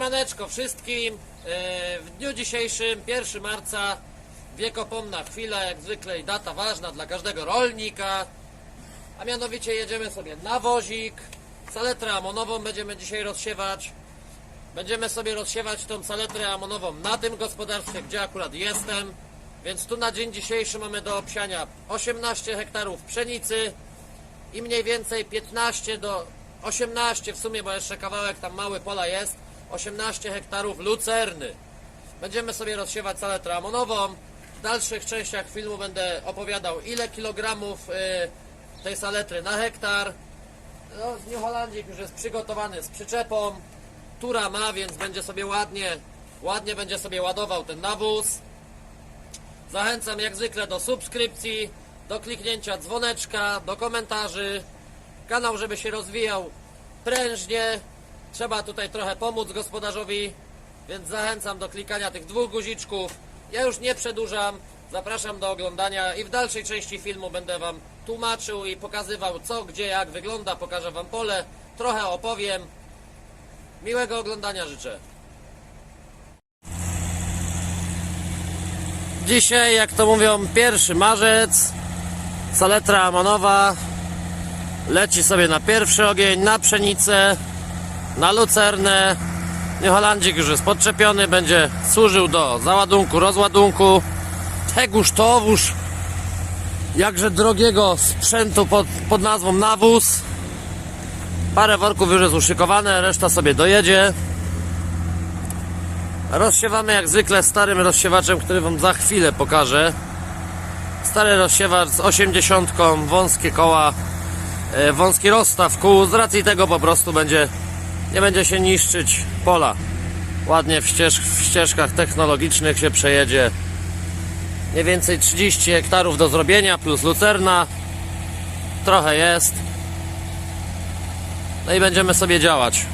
Siemaneczko wszystkim. E, W dniu dzisiejszym, 1 marca, wiekopomna chwila, jak zwykle i data ważna dla każdego rolnika. A mianowicie jedziemy sobie na wozik. Saletrę amonową będziemy dzisiaj rozsiewać. Będziemy sobie rozsiewać tą saletrę amonową na tym gospodarstwie, gdzie akurat jestem. Więc tu na dzień dzisiejszy mamy do obsiania 18 hektarów pszenicy i mniej więcej 15 do 18 w sumie, bo jeszcze kawałek tam mały pola jest, 18 hektarów lucerny. Będziemy sobie rozsiewać saletrę amonową. W dalszych częściach filmu będę opowiadał ile kilogramów y, tej saletry na hektar. No, New Hollandzik już jest przygotowany z przyczepą. Tura ma, więc będzie sobie ładnie, ładnie będzie sobie ładował ten nawóz. Zachęcam jak zwykle do subskrypcji, do kliknięcia dzwoneczka, do komentarzy. Kanał, żeby się rozwijał prężnie. Trzeba tutaj trochę pomóc gospodarzowi, więc zachęcam do klikania tych dwóch guziczków. Ja już nie przedłużam. Zapraszam do oglądania i w dalszej części filmu będę Wam tłumaczył i pokazywał co, gdzie, jak wygląda. Pokażę Wam pole, trochę opowiem. Miłego oglądania życzę. Dzisiaj, jak to mówią, 1 marzec, saletra amonowa leci sobie na pierwszy ogień, na pszenicę, na lucernę. New Hollandzik już jest podczepiony, będzie służył do załadunku, rozładunku. Tegóż towóż jakże drogiego sprzętu pod, pod nazwą nawóz. Parę worków już jest uszykowane, reszta sobie dojedzie. Rozsiewamy jak zwykle starym rozsiewaczem, który Wam za chwilę pokażę. Stary rozsiewacz z 80, wąskie koła, e, wąski rozstaw kół. Z racji tego po prostu będzie, nie będzie się niszczyć pola. Ładnie w, ścież, w ścieżkach technologicznych się przejedzie. Mniej więcej 30 hektarów do zrobienia plus lucerna. Trochę jest. No i będziemy sobie działać.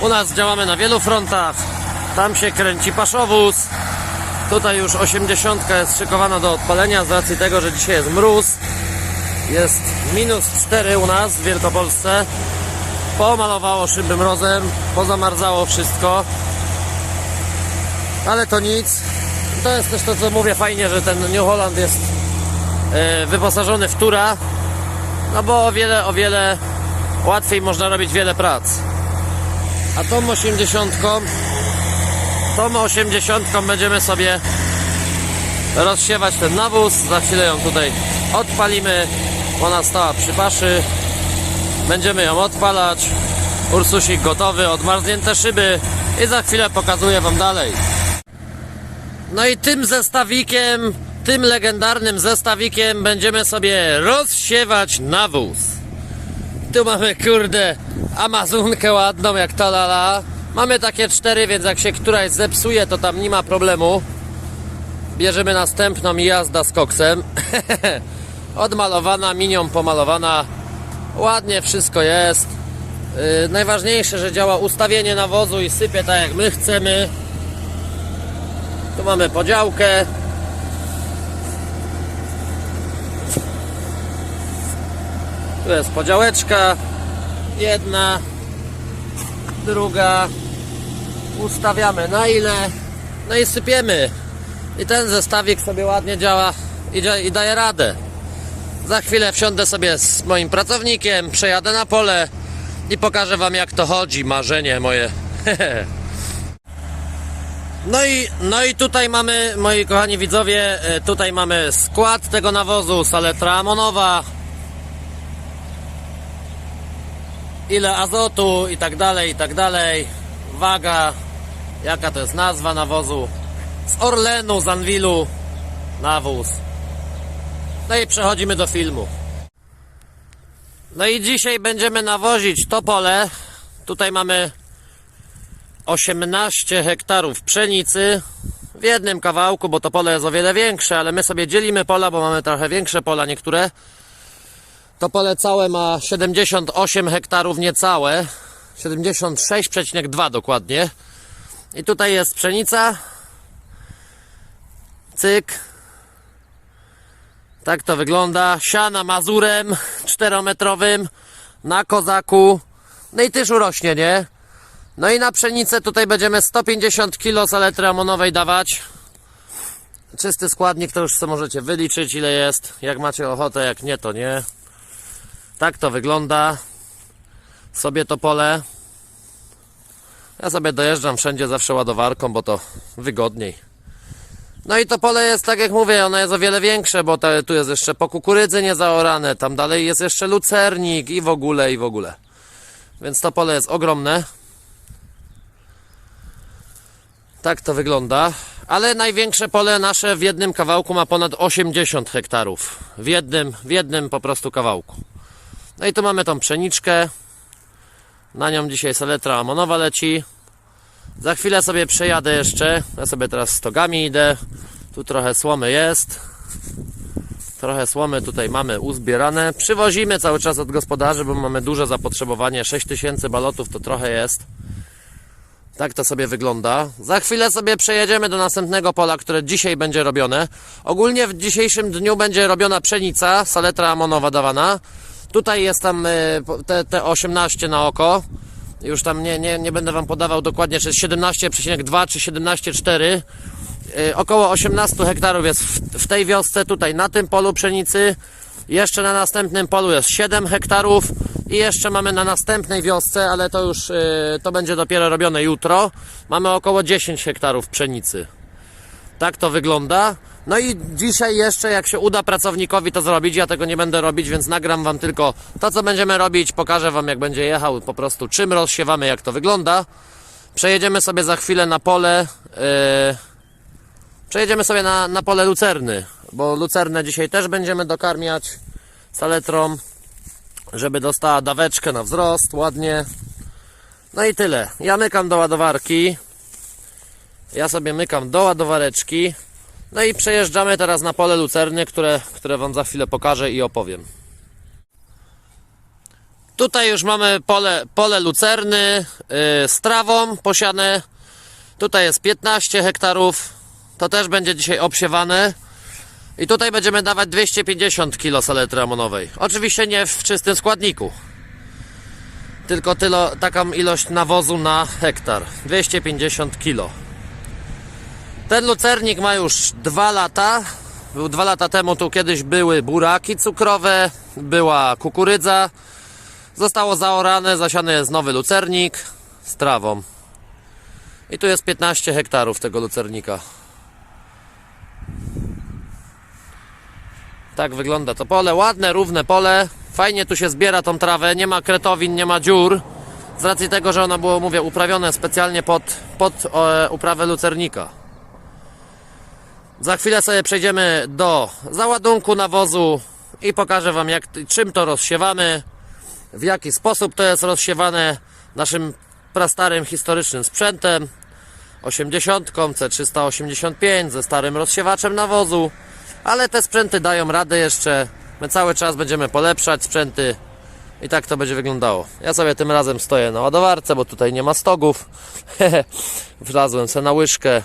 U nas działamy na wielu frontach. Tam się kręci paszowóz. Tutaj już 80 jest szykowana do odpalenia z racji tego, że dzisiaj jest mróz. Jest minus 4 u nas w Wielkopolsce. Pomalowało szyby mrozem, pozamarzało wszystko. Ale to nic. To jest też to, co mówię fajnie, że ten New Holland jest e, wyposażony w tura. No bo o wiele, o wiele łatwiej można robić wiele prac. A tą 80 tą 80 będziemy sobie rozsiewać ten nawóz. Za chwilę ją tutaj odpalimy. Ona stała przy paszy. Będziemy ją odpalać. Ursusik gotowy, odmarznięte szyby i za chwilę pokazuję Wam dalej. No i tym zestawikiem, tym legendarnym zestawikiem będziemy sobie rozsiewać nawóz. Tu mamy kurde Amazonkę ładną jak ta lala. Mamy takie cztery, więc jak się któraś zepsuje, to tam nie ma problemu. Bierzemy następną i jazda z koksem. Odmalowana, minią pomalowana. Ładnie wszystko jest. Yy, najważniejsze, że działa ustawienie nawozu i sypie tak jak my chcemy. Tu mamy podziałkę. Tu jest podziałeczka. Jedna, druga. Ustawiamy na ile. No i sypiemy. I ten zestawik sobie ładnie działa i, dzia- i daje radę. Za chwilę wsiądę sobie z moim pracownikiem, przejadę na pole i pokażę Wam jak to chodzi. Marzenie moje. No i, no i tutaj mamy, moi kochani widzowie, e, tutaj mamy skład tego nawozu, saletra amonowa, ile azotu i tak dalej, i tak dalej, waga, jaka to jest nazwa nawozu, z Orlenu, z Anwilu, nawóz. No i przechodzimy do filmu. No i dzisiaj będziemy nawozić to pole, tutaj mamy 18 hektarów pszenicy w jednym kawałku, bo to pole jest o wiele większe, ale my sobie dzielimy pola, bo mamy trochę większe pola niektóre. To pole całe ma 78 hektarów niecałe, 76,2 dokładnie. I tutaj jest pszenica. Cyk. Tak to wygląda. Siana mazurem czterometrowym na kozaku. No i też urośnie, nie? No i na pszenicę tutaj będziemy 150 kg saletry amonowej dawać. Czysty składnik to już sobie możecie wyliczyć ile jest. Jak macie ochotę, jak nie to nie. Tak to wygląda. Sobie to pole. Ja sobie dojeżdżam wszędzie zawsze ładowarką, bo to wygodniej. No i to pole jest, tak jak mówię, ono jest o wiele większe, bo te, tu jest jeszcze po kukurydzy niezaorane, tam dalej jest jeszcze lucernik i w ogóle, i w ogóle. Więc to pole jest ogromne. Tak to wygląda. Ale największe pole nasze w jednym kawałku ma ponad 80 hektarów. W jednym, w jednym po prostu kawałku. No i tu mamy tą pszeniczkę. Na nią dzisiaj saletra amonowa leci. Za chwilę sobie przejadę jeszcze. Ja sobie teraz stogami idę. Tu trochę słomy jest. Trochę słomy tutaj mamy uzbierane. Przywozimy cały czas od gospodarzy, bo mamy duże zapotrzebowanie. 6000 balotów to trochę jest. Tak to sobie wygląda. Za chwilę sobie przejedziemy do następnego pola, które dzisiaj będzie robione. Ogólnie w dzisiejszym dniu będzie robiona pszenica, saletra amonowa dawana. Tutaj jest tam po- te, te 18 na oko. Już tam nie, nie, nie będę Wam podawał dokładnie, czy jest 17,2 czy 17,4. Y, Około 18 hektarów jest w, w tej wiosce, tutaj na tym polu pszenicy. Jeszcze na następnym polu jest 7 hektarów i jeszcze mamy na następnej wiosce, ale to już y, to będzie dopiero robione jutro. Mamy około 10 hektarów pszenicy. Tak to wygląda. No i dzisiaj jeszcze, jak się uda pracownikowi to zrobić, ja tego nie będę robić, więc nagram Wam tylko to, co będziemy robić. Pokażę Wam, jak będzie jechał, po prostu czym rozsiewamy, jak to wygląda. Przejedziemy sobie za chwilę na pole. Yy, przejedziemy sobie na, na pole lucerny, bo lucernę dzisiaj też będziemy dokarmiać saletrą, żeby dostała daweczkę na wzrost ładnie. No i tyle. Ja mykam do ładowarki. Ja sobie mykam do ładowareczki. No i przejeżdżamy teraz na pole lucerny, które, które Wam za chwilę pokażę i opowiem. Tutaj już mamy pole, pole lucerny yy, z trawą posiane. Tutaj jest 15 hektarów. To też będzie dzisiaj obsiewane. I tutaj będziemy dawać 250 kg saletry amonowej. Oczywiście nie w czystym składniku. Tylko tylo, taką ilość nawozu na hektar. 250 kg. Ten lucernik ma już dwa lata. Był dwa lata temu, tu kiedyś były buraki cukrowe, była kukurydza. Zostało zaorane, zasiany jest nowy lucernik z trawą. I tu jest 15 hektarów tego lucernika. Tak wygląda to pole. Ładne, równe pole. Fajnie tu się zbiera tą trawę. Nie ma kretowin, nie ma dziur. Z racji tego, że ono było, mówię, uprawione specjalnie pod, pod e, uprawę lucernika. Za chwilę sobie przejdziemy do załadunku nawozu i pokażę Wam jak, czym to rozsiewamy, w jaki sposób to jest rozsiewane naszym prastarym historycznym sprzętem 80 C385 ze starym rozsiewaczem nawozu, ale te sprzęty dają radę jeszcze. My cały czas będziemy polepszać sprzęty i tak to będzie wyglądało. Ja sobie tym razem stoję na ładowarce, bo tutaj nie ma stogów. Wlazłem sobie na łyżkę.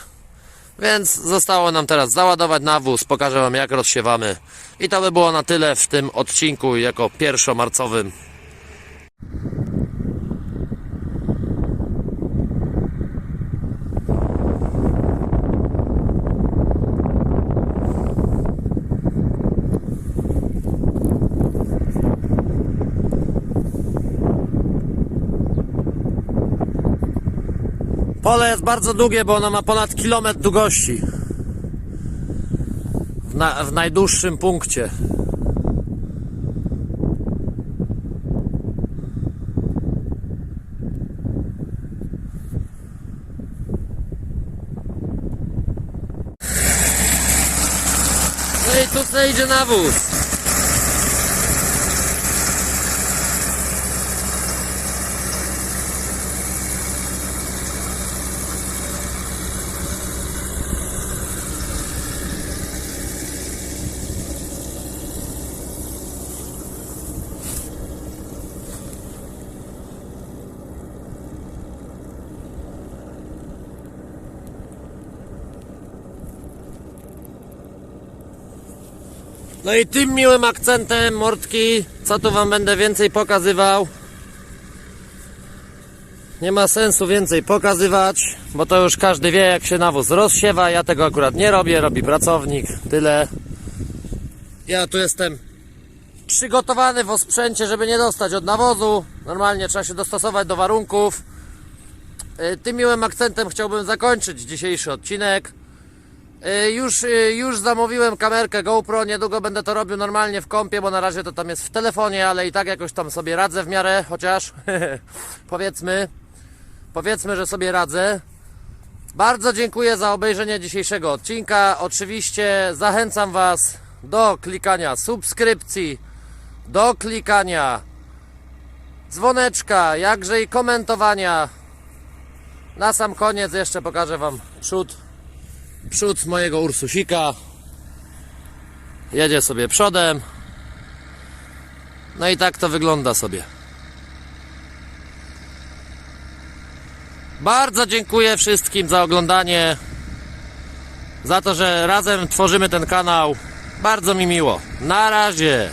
Więc zostało nam teraz załadować nawóz, pokażę Wam jak rozsiewamy. I to by było na tyle w tym odcinku jako pierwszomarcowym. Pole jest bardzo długie, bo ono ma ponad kilometr długości. W, na, w najdłuższym punkcie. No i tu idzie nawóz. No i tym miłym akcentem, mordki, co tu wam będę więcej pokazywał? Nie ma sensu więcej pokazywać, bo to już każdy wie jak się nawóz rozsiewa. Ja tego akurat nie robię, robi pracownik, tyle. Ja tu jestem przygotowany w osprzęcie, żeby nie dostać od nawozu. Normalnie trzeba się dostosować do warunków. Y, Tym miłym akcentem chciałbym zakończyć dzisiejszy odcinek. Y, Już, y, już zamówiłem kamerkę GoPro, niedługo będę to robił normalnie w kompie, bo na razie to tam jest w telefonie, ale i tak jakoś tam sobie radzę w miarę, chociaż powiedzmy, powiedzmy, że sobie radzę. Bardzo dziękuję za obejrzenie dzisiejszego odcinka. Oczywiście zachęcam Was do klikania subskrypcji, do klikania dzwoneczka, jakże i komentowania. Na sam koniec jeszcze pokażę Wam przód przód mojego Ursusika. Jedzie sobie przodem. No i tak to wygląda sobie. Bardzo dziękuję wszystkim za oglądanie za to, że razem tworzymy ten kanał. Bardzo mi miło. Na razie